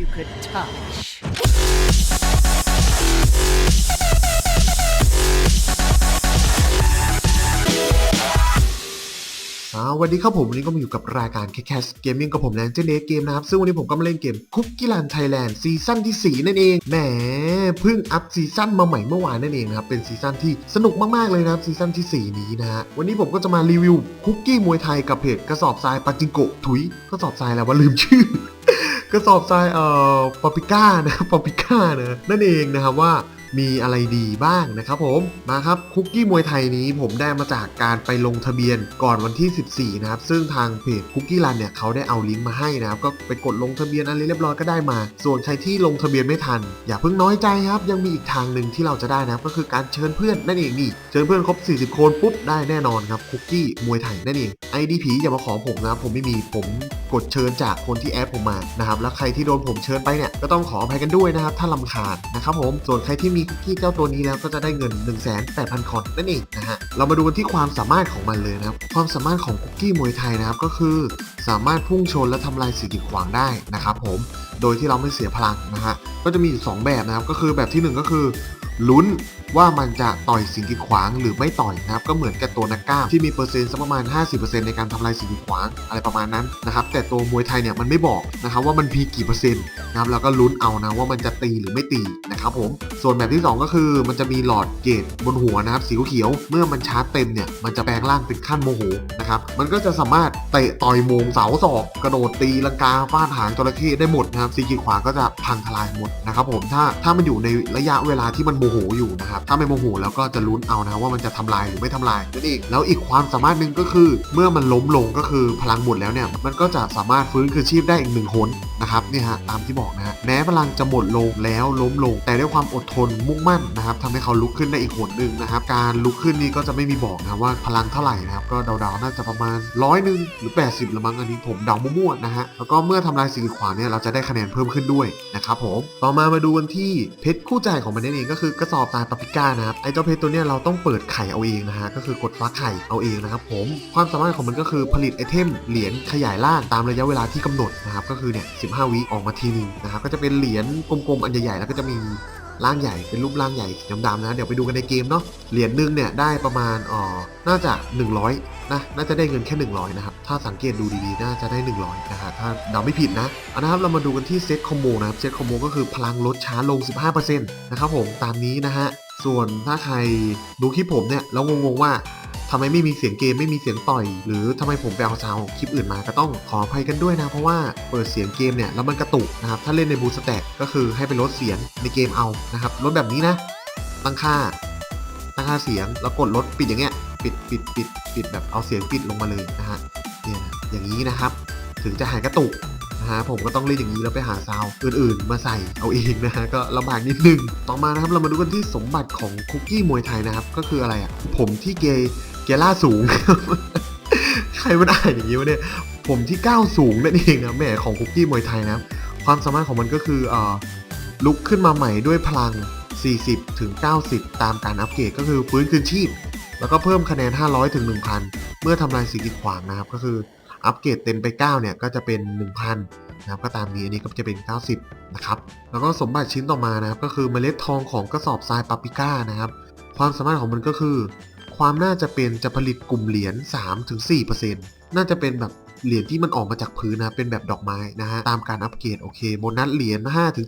you could touch. วันนี้ครับผมวันนี้ก็มาอยู่กับรายการ k c a s t Gaming กับผมแลนเจเนเกมนะครับ ซึ่งวันนี้ผมก็มาเล่นเกมคุกกี้ a ันไทยแลนด์ซีซั่นที่ 4 นั่นเองแหมเพิ่งอัพซีซั่นมาใหม่เมื่อวานนั่นเองนะครับ เป็นซีซั่นที่สนุกมาก ๆ เลยนะครับซีซั่นที่ 4 นี้นะฮะวันนี้ผมก็จะมารีวิวคุกกี้มวยไทยกับเพจกระสอบทรายปาจิงโกะถุยกระสอบทรายแล้วว่าลืมชื่อกระสอบทรายเอ่อปอปิก้านะปอปิก้านะนั่นเองนะครับว่า มีอะไรดีบ้างนะครับผมมาครับคุกกี้มวยไทยนี้ผมได้มาจากการไปลงทะเบียนก่อนวันที่ 14 นะครับ ซึ่งทางเพจคุกกี้รันเนี่ยเขาได้เอาลิงก์มาให้นะครับ ก็ไปกดลงทะเบียนอะไรเรียบร้อยก็ได้มา ส่วนใครที่ลงทะเบียนไม่ทัน อย่าเพิ่งน้อยใจครับยังมีอีกทางหนึ่งที่เราจะได้นะครับก็คือการเชิญเพื่อนนั่นเองนี่เชิญเพื่อนครบ 40 คนปุ๊บได้แน่นอนครับคุกกี้มวยไทยนั่นเองไอดีผีอย่ามาขอผมนะครับผมไม่มีผมกดเชิญจากคนที่แอดผมมานะครับแล้วใครที่โดนผมเชิญไปเนี่ยก็ต้องขออภัยกันด้วยนะครับถ้าลำคาญนะครับผมส่วนใครที่มีคุกกี้เจ้าตัวนี้แล้วก็จะได้เงิน 1 8 0 0 0 คอนนั่นเองนะฮะ เรามาดูกันที่ความสามารถของมันเลยนะครับ ความสามารถของคุกกี้มวยไทยนะครับก็คือ สามารถพุ่งชนและทำลายสิ่งกีดขวางได้นะครับผม โดยที่เราไม่เสียพลังนะฮะ ก็จะมีอยู่สองแบบนะครับ ก็คือแบบที่หนึ่งก็คือลุ้น ว่ามันจะต่อยสิ่งกีดขวางหรือไม่ต่อยนะครับก็เหมือนกับตัวนักกล้ามที่มีเปอร์เซ็นต์สักประมาณ 50%ในการทำลายสิ่งกีดขวางอะไรประมาณนั้นนะครับแต่ตัวมวยไทยเนี่ยมันไม่บอกนะครับว่ามันพีกี่เปอร์เซ็นต์นะครับแล้วก็ลุ้นเอานะว่ามันจะตีหรือไม่ตีนะครับผมส่วนแบบที่ 2 ก็คือมันจะมีหลอดเกตบนหัวนะครับสีเขียวเมื่อมันชาร์จเต็มเนี่ยมันจะแปลงร่างเป็นขั้นโมโหนะครับมันก็จะสามารถเตะต่อยโมงเสาศอกกระโดดตีลังกาฟาดหางจระเข้ได้หมดนะครับสิ่งกีดขวางก็จะพังทลายหมดนะครับผมถ้าถ้ามันอยู่ในระยะเวลาที่มันโมโหอยู่นะครับถ้าไม่โมโหแล้วก็จะลุ้นเอานะว่ามันจะทำลายหรือไม่ทำลายนั่นเองแล้วอีกความสามารถหนึ่งก็คือ เมื่อมันล้มลงก็คือพลังหมดแล้วเนี่ยมันก็จะสามารถฟื้นคืนชีพได้อีกหนึ่งหนนะครับเนี่ยฮะตามที่บอกนะฮะแม้พลังจะหมดลงแล้วล้มลง แต่ด้วยความอดทนมุ่งมั่นนะครับทำให้เขาลุกขึ้นได้อีกหนหนึ่งนะครับการลุกขึ้นนี้ก็จะไม่มีบอกนะว่าพลังเท่าไหร่นะครับก็เดาๆน่าจะประมาณร้อยหนึ่งหรือ 80ละมั้งอันนี้ผมเดามั่วๆนะฮะแล้วก็เมื่อทำลายสิ่งขวางเนี่ยเราจะได้คะแนนเพิ่มขึ้นด้วยนะครับผมต่อมามาดูกันที่เพชรคู่ใจของมันนั่นเองก็คือกระสอบตาปาปิก้านะครับไอ้เจ้าเพชรตัวเนี้ยเราต้องเปิดไข่เอาเองนะฮะก็คือกดฟักไข่เอาเองนะครับผมความสามารถของมันก็คือผลิตไอเทมเหรียญขยายร่างตามระยะเวลาที่กำหนดนะครับก็คือเนี่ย15วิออกมาทีนึงนะครับก็จะเป็นเหรียญกลมๆอันใหญ่ๆแล้วก็จะมีร่างใหญ่เป็นรูปร่างใหญ่ดำๆนะเดี๋ยวไปดูกันในเกมเนาะเหรียญหนึ่งเนี่ยได้ประมาณอ๋อน่าจะ 100นะน่าจะได้เงินแค่ 100นะครับถ้าสังเกตดูดีๆน่าจะได้ 100นะฮะถ้าเดาไม่ผิดนะเอานะครับเรามาดูกันที่เซตคอมโบนะครับเซตคอมโบก็คือพลังลดช้าลง 15%นะครับผมตามนี้นะฮะ ส่วนถ้าใครดูคลิปผมเนี่ยแล้วงงๆว่าทำไมไม่มีเสียงเกมไม่มีเสียงต่อย หรือทำไมผมไปเอาซาวคลิปอื่นมาก็ต้องขออภัยกันด้วยนะ เพราะว่าเปิดเสียงเกมเนี่ยแล้วมันกระตุกนะครับ ถ้าเล่นในบูสแต็กก็คือให้ไปลดเสียงในเกมเอานะครับลดแบบนี้นะ ตั้งค่า ตั้งค่าเสียงแล้วกดลดปิดอย่างเงี้ยปิดปิดปิดปิดแบบเอาเสียงปิดลงมาเลยนะฮะเนี่ยอย่างนี้นะครับ ถึงจะหายกระตุก นะฮะผมก็ต้องเล่นอย่างนี้แล้วไปหาซาวอื่นๆ มาใส่เอาเองนะฮะก็ลำบากนิดนึง ต่อมานะครับเรามาดูกันที่สมบัติของคุกกี้มวยไทยนะครับ ก็คืออะไรอะผมที่เกย์เกล่าสูง ใครมันอ่านอย่างนี้วะเนี่ยผมที่ก้าวสูงนั่นเองนะแหม่ของคุกกี้มวยไทยนะครับความสามารถของมันก็คือเอ่อลุกขึ้นมาใหม่ด้วยพลัง 40 ถึง 90 ตามการอัปเกรดก็คือฟื้นคืนชีพ แล้วก็เพิ่มคะแนน 500 ถึง 1,000 เมื่อทำลายสิ่งกีดขวางนะครับ ก็คือ อัปเกรดเต็มไป 9 เนี่ย ก็จะเป็น 1,000นะครับก็ตามนี้อันนี้ก็จะเป็น 90 นะครับ แล้วก็สมบัติชิ้นต่อมานะครับ ก็คือเมล็ดทองของกระสอบทรายปาปิก้านะครับ ความสามารถของมันก็คือ ความน่าจะเป็นจะผลิตกลุ่มเหรียญ 3-4%น่าจะเป็นแบบ เหรียญที่มันออกมาจากพื้นนะเป็นแบบดอกไม้นะฮะตามการอัปเกรดโอเคโบนัสเหรียญ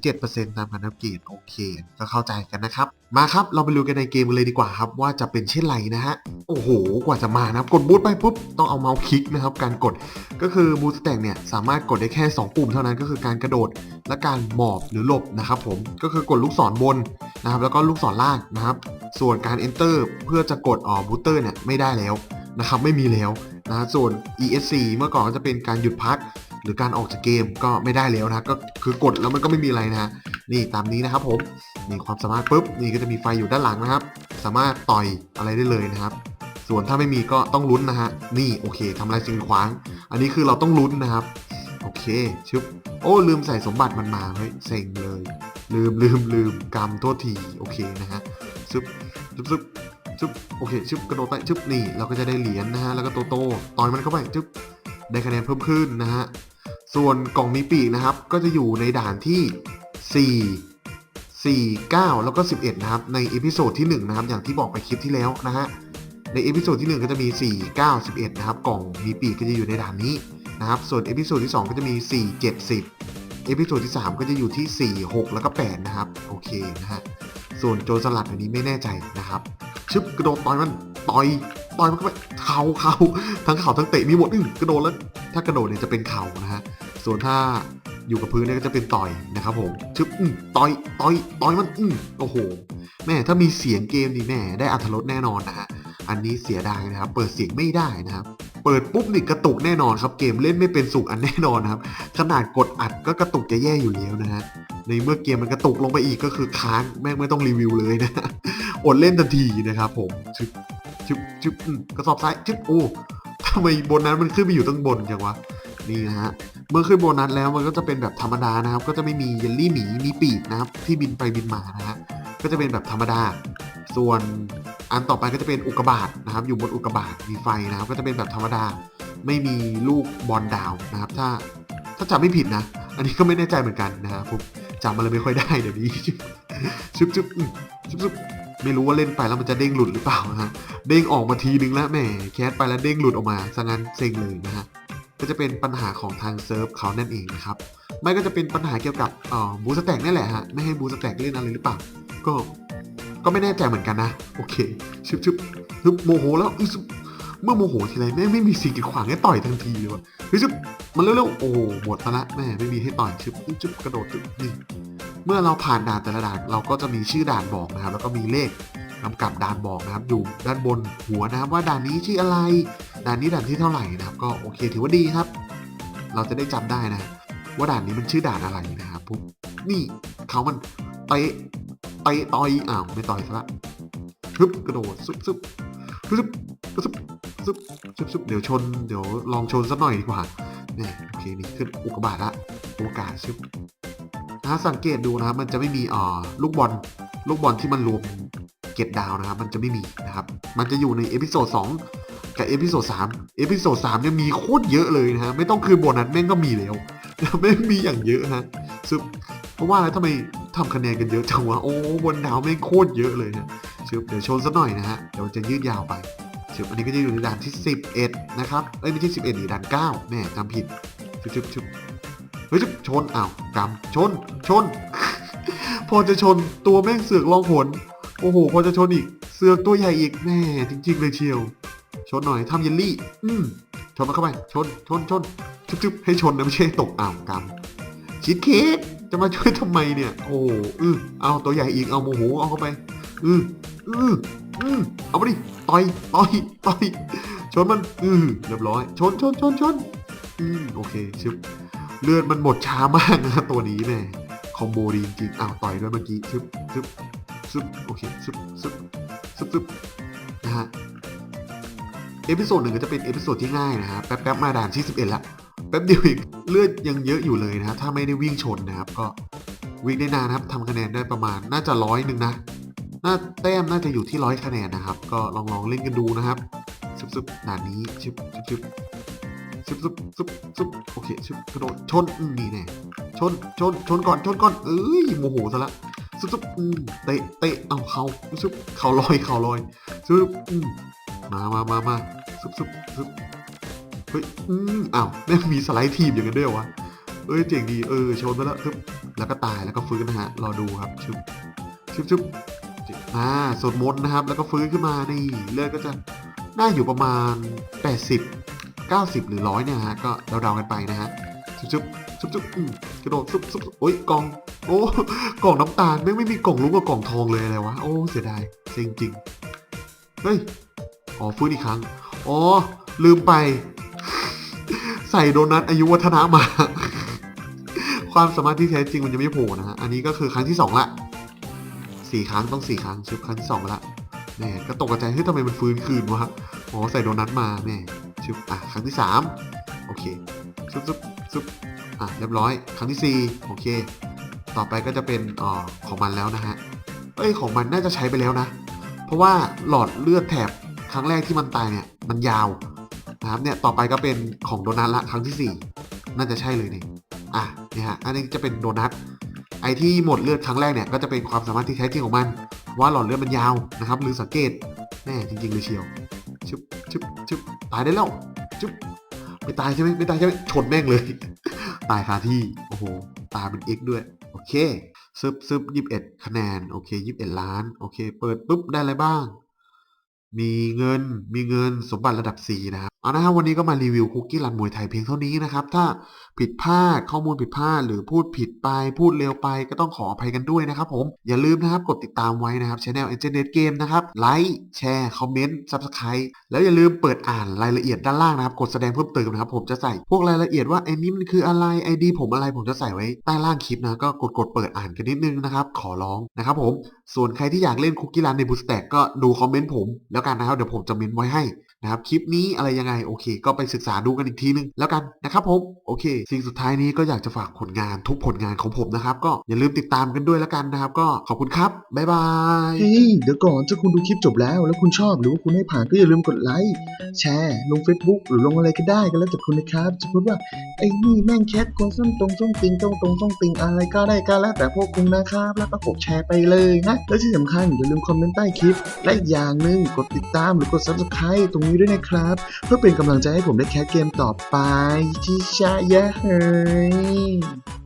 5-7%ตามการอัปเกรดโอเค ก็เข้าใจกันนะครับ มาครับ เราไปดูกันในเกมเลยดีกว่าครับ ว่าจะเป็นเช่นไรนะฮะ โอ้โห กว่าจะมานะครับ กดบูทไปปุ๊บ ต้องเอาเมาส์คลิกนะครับ การกดก็คือบูทแตกเนี่ย สามารถกดได้แค่ 2 ปุ่มเท่านั้นก็คือการกระโดดและการหมอบหรือหลบนะครับผมก็คือกดลูกศรบนนะครับแล้วก็ลูกศรล่างนะครับส่วนการ enter เพื่อจะกดออบูตเตอร์เนี่ยไม่ได้แล้วนะครับไม่มีแล้ว นะส่วน ESC เมื่อก่อนก็จะเป็นการหยุดพัก หรือการออกจากเกมก็ไม่ได้แล้วนะก็คือกดแล้วมันก็ไม่มีอะไรนะนี่ตามนี้นะครับผมนี่ความสามารถปุ๊บนี่ก็จะมีไฟอยู่ด้านหลังนะครับ สามารถต่อยอะไรได้เลยนะครับ ส่วนถ้าไม่มีก็ต้องลุ้นนะฮะนี่โอเคทำลายสิ่งขวาง อันนี้คือเราต้องลุ้นนะครับโอเคชึบโอ้ลืมใส่สมบัติมันมาเฮ้ยเซ็งเลย ลืมลืมลืมกรรมโทษทีโอเคนะฮะชึบชึบชึบ ชึบโอเคชึบกระโดดไปชึบนี่เราก็จะได้เหรียญนะฮะแล้วก็โตโตต่อยมันเข้าไปชึบได้คะแนนเพิ่มขึ้นนะฮะส่วนกล่องมีปีกนะครับ ก็จะอยู่ในด่านที่ 4 4 9 แล้วก็ 11 นะครับ ในเอพิโซดที่1นะครับอย่างที่บอกไปคลิปที่แล้วนะฮะในเอพิโซดที่ 1 ก็จะมี 4 9 11 นะครับ กล่องมีปีกก็จะอยู่ในด่านนี้นะครับ ส่วนเอพิโซดที่ 2 ก็จะมี 4 7 10เอพิโซดที่ 3 ก็จะอยู่ที่ 4 6 แล้วก็ 8 นะครับ โอเคนะฮะ ส่วนโจรสลัดอันนี้ไม่แน่ใจนะครับ ชึบกระโดดต่อยมันต่อยต่อยมันเข้าไปเข่าเข่าทั้งเข่าทั้งเตะมีหมดอึ้งกระโดดแล้ว ถ้ากระโดดเนี่ยจะเป็นเข่านะฮะส่วนถ้าอยู่กับพื้นเนี่ยก็จะเป็นต่อยนะครับผมชึบอืมต่อยต่อยต่อยมันอืมโอ้โห แม่ถ้ามีเสียงเกมนี่แม่ได้อัธรสแน่นอนนะฮะอันนี้เสียดายนะครับ เปิดเสียงไม่ได้นะครับ เปิดปุ๊บนี่กระตุกแน่นอนครับเกมเล่นไม่เป็นสุขอันแน่นอนครับขนาดกดอัดก็กระตุกจะแย่อยู่แล้วนะฮะในเมื่อเกมมันกระตุกลงไปอีกก็คือค้างแม่งไม่ต้องรีวิวเลยนะอดเล่นทันทีนะครับผมชึบชึบชึบกระสอบซ้ายชึบโอ้ทำไมบนนั้นมันขึ้นไปอยู่ตั้งบนจังวะนี่นะฮะเมื่อขึ้นโบนัสแล้วมันก็จะเป็นแบบธรรมดานะครับ ก็จะไม่มีเยลลี่หมีมีปีกนะครับที่บินไปบินมานะฮะก็จะเป็นแบบธรรมดา ส่วน อันต่อไปก็จะเป็นอุกกาบาตนะครับ อยู่บนอุกกาบาตมีไฟนะครับ ก็จะเป็นแบบธรรมดา ไม่มีลูกบอลดาวนะครับ ถ้าถ้าจำไม่ผิดนะ อันนี้ก็ไม่แน่ใจเหมือนกันนะครับผมจำอะไรไม่ค่อยได้เดี๋ยวนี้ชุบชุบชุบชุบไม่รู้ว่าเล่นไปแล้วมันจะเด้งหลุดหรือเปล่านะฮะเด้งออกมาทีนึงแล้วแหมแคสไปแล้วเด้งหลุดออกมาซะงั้นเซ็งเลยนะฮะก็จะเป็นปัญหาของทางเซิร์ฟเขานั่นเองนะครับไม่ก็จะเป็นปัญหาเกี่ยวกับอ่อบูสแต็กนี่แหละฮะไม่ให้บูสแต็กเล่นอะไรหรือเปล่าก็ ก็ไม่แน่ใจเหมือนกันนะ โอเคชึบชึบฮึบโมโหแล้วเมื่อโมโหทีไรแม่ไม่มีสิ่งกีดขวางให้ต่อยทันทีเลยวะเฮ้ยชึบมันเร็วๆโอ้หมดละแม่ไม่มีให้ต่อยชึบชึบกระโดดชึบนี่เมื่อเราผ่านด่านแต่ละด่านเราก็จะมีชื่อด่านบอกนะครับ แล้วก็มีเลขกำกับด่านบอกนะครับอยู่ด้านบนหัวนะครับว่าด่านนี้ชื่ออะไร ด่านนี้ด่านที่เท่าไหร่นะครับ ก็โอเคถือว่าดีครับ เราจะได้จำได้นะ ว่าด่านนี้มันชื่อด่านอะไรนะครับปุ๊บนี่เขามันเตะ เตะต่อยอ้าวไม่ต่อยซะละฮึบกระโดดซุบซุบซุบซุบซุบซุบซุบเดี๋ยวชน เดี๋ยวลองชนสักหน่อยดีกว่าเนี่ยโอเคนี่ขึ้นอุกกาบาตละโอกาสชึบนะสังเกตดูนะครับมันจะไม่มีอ่าลูกบอลลูกบอลที่มันรวมเก็ดดาวนะครับ มันจะไม่มีนะครับ มันจะอยู่ในเอพิโซดสองกับเอพิโซดสามเอพิโซดสามเนี่ยมีโคตรเยอะเลยนะฮะไม่ต้องคืนโบนัสแม่งก็มีแล้วแม่งมีอย่างเยอะฮะซึ่งเพราะว่าแล้วทำไม ทำคะแนนกันเยอะจังวะโอ้บนดาวแม่งโคตรเยอะเลยฮะชึบเดี๋ยวชนสักหน่อยนะฮะเดี๋ยวจะยืดยาวไปชึบอันนี้ก็จะอยู่ในด่านที่ 11 นะครับเอ้ยไม่ใช่11นี่ด่าน9แม่จำผิดชึบชึบชึบเฮ้ยชึบชนอ้าวกำชนชน พอจะชนตัวแม่งเสือกลองหนโอ้โห พอจะชนอีกเสือกตัวใหญ่อีกแม่จริง ๆ เลยเชียว ชนหน่อยทำเยลลี่ อืมชนมันเข้าไปชนชนชนจุ๊บจุ๊บให้ชนนะไม่ใช่ตกอ่าวกำชีสเค้ก จะมาช่วยทำไมเนี่ย โอ้อือเอาตัวใหญ่อีก เอาโมโห เอาเข้าไป อืออืออือเอาไปดิ ต่อย ต่อย ต่อย ชนมัน อือเรียบร้อย ชน ชน ชน ชน อืมโอเคชึบเลือดมันหมดช้ามากนะตัวนี้แม่คอมโบดีจริงๆอ้าวต่อยด้วยเมื่อกี้ชึบชึบชึบโอเคชึบชึบชึบชึบนะฮะ เอพิโซดหนึ่งก็จะเป็นเอพิโซดที่ง่ายนะฮะ แป๊บๆมาด่านที่11ละ แป๊บเดียวอีกเลือดยังเยอะอยู่เลยนะถ้าไม่ได้วิ่งชนนะครับ ก็วิ่งได้นานนะครับทำคะแนนได้ประมาณน่าจะร้อยหนึ่งนะน่าแต้มน่าจะอยู่ที่ร้อยคะแนนนะครับ ก็ลองลองเล่นกันดูนะครับซุบๆด่านนี้ชึบชึบชึบซุบซุบซุบโอเคชึบกระโดดชนนี่แน่ชนชนชนก่อนชนก่อนเอ้ยโมโหซะละซุบซุบอืมเตะเตะเอาเขาซุบเขาลอยเขาลอยซุบอืมมามามามาซุบซุบซุบ เฮ้ยอืมอ้าวแม่งมีสไลด์ทีมอย่างนั้นด้วยเหรอวะเอ้ยเจ๋งดีเออชนไปแล้วซึบแล้วก็ตายแล้วก็ฟื้นนะฮะรอดูครับชึบชึบชึบอ่าสวดมนต์นะครับ แล้วก็ฟื้นขึ้นมานี่เลือดก็จะน่าอยู่ประมาณ 80 90 หรือร้อยเนี่ยฮะก็เดาๆกันไปนะฮะชึบชึบชึบชึบอืมกระโดดซุบซุบโอ้ยกล่องโอ้กล่องน้ำตาลแม่ไม่มีกล่องลุ้งกับกล่องทองเลยอะไรวะโอ้เสียดายเซ็งจริงเฮ้ยอ๋อฟื้นอีกครั้งอ๋อลืมไป ใส่โดนัทอายุวัฒนะมา ความสามารถที่แท้จริงมันยังไม่โผล่นะฮะ อันนี้ก็คือครั้งที่สองละสี่ครั้งต้องสี่ครั้งชึบครั้งที่สองละแหม่ก็ตกใจเฮ้ยทำไมมันฟื้นคืนวะอ๋อใส่โดนัทมาแหม่ชึบอะครั้งที่สามโอเคชึบชึบชึบอะเรียบร้อย ครั้งที่สี่โอเค ต่อไปก็จะเป็นอ่อของมันแล้วนะฮะเอ้ยของมันน่าจะใช้ไปแล้วนะ เพราะว่าหลอดเลือดแถบครั้งแรกที่มันตายเนี่ย มันยาว นะครับเนี่ยต่อไปก็เป็นของโดนัทละครั้งที่สี่น่าจะใช่เลยนี่อะเนี่ยฮะอันนี้จะเป็นโดนัทไอที่หมดเลือดครั้งแรกเนี่ยก็จะเป็นความสามารถที่แท้จริงของมัน ว่าหลอดเลือดมันยาวนะครับหรือสังเกตแน่จริงๆเลยเชียวชึบชึบชึบตายได้แล้วชึบไม่ตายใช่ไหมไม่ตายใช่ไหมชนแม่งเลย ตายคาที่โอ้โหตายเป็น x ด้วยโอเคซึบซึบยี่สิบเอ็ดคะแนนโอเคยี่สิบเอ็ดล้านโอเค เปิดปุ๊บได้อะไรบ้าง มีเงินมีเงินสมบัติระดับ 4 นะครับ เอานะครับวันนี้ก็มารีวิวคุกกี้รันมวยไทยเพียงเท่านี้นะครับ ถ้าผิดพลาดข้อมูลผิดพลาด หรือพูดผิดไปพูดเร็วไปก็ต้องขออภัยกันด้วยนะครับผมอย่าลืมนะครับกดติดตามไว้นะครับช anel Engine Net Game นะครับไลค์แชร์คอมเมนต์ Subscribe แล้วอย่าลืมเปิดอ่านรายละเอียดด้านล่างนะครับ กดแสดงเพิ่มเติมนะครับ ผมจะใส่พวกรายละเอียดว่าไอ้นี่มันคืออะไรไอดีผมอะไรผมจะใส่ไว้ใต้ล่างคลิปนะก็กดกดเปิดอ่านกันนิดนึงนะครับขอร้องนะครับผมส่วนใครที่อยากเล่นคุกกี้รันในบูสแต็กก็ดูคอมเมนต์ผมแล้วกันนะครับเดี๋ยวผมจะเมนไว้ให้ นะครับคลิปนี้อะไรยังไงโอเค ก็ไปศึกษาดูกันอีกทีนึงแล้วกันนะครับผมโอเค สิ่งสุดท้ายนี้ก็อยากจะฝากผลงานทุกผลงานของผมนะครับ ก็อย่าลืมติดตามกันด้วยแล้วกันนะครับ ก็ขอบคุณครับบ๊ายบายเฮ้ยเดี๋ยวก่อนถ้าคุณดูคลิปจบแล้ว แล้วคุณชอบหรือว่าคุณไม่ผ่านก็อย่าลืมกดไลค์แชร์ลง Facebook หรือลงอะไรก็ได้ก็แล้วแต่คุณนะครับจะพูดว่าไอ้นี่แม่งแคทคนส้มตรงส้มติงตรงตรงส้มติงอะไรก็ได้ก็แล้วแต่พวกคุณนะครับแล้วก็กดแชร์ไปเลยนะแล้วที่สำคัญอย่าลืมคอมเมนต์ใต้คลิปและอีกอย่างหนึ่งกดติดตามหรือกด subscribe ตรงนี้ด้วยนะครับ เพื่อเป็นกำลังใจให้ผมได้แคสเกมต่อไปที่ชะยะเฮ้ย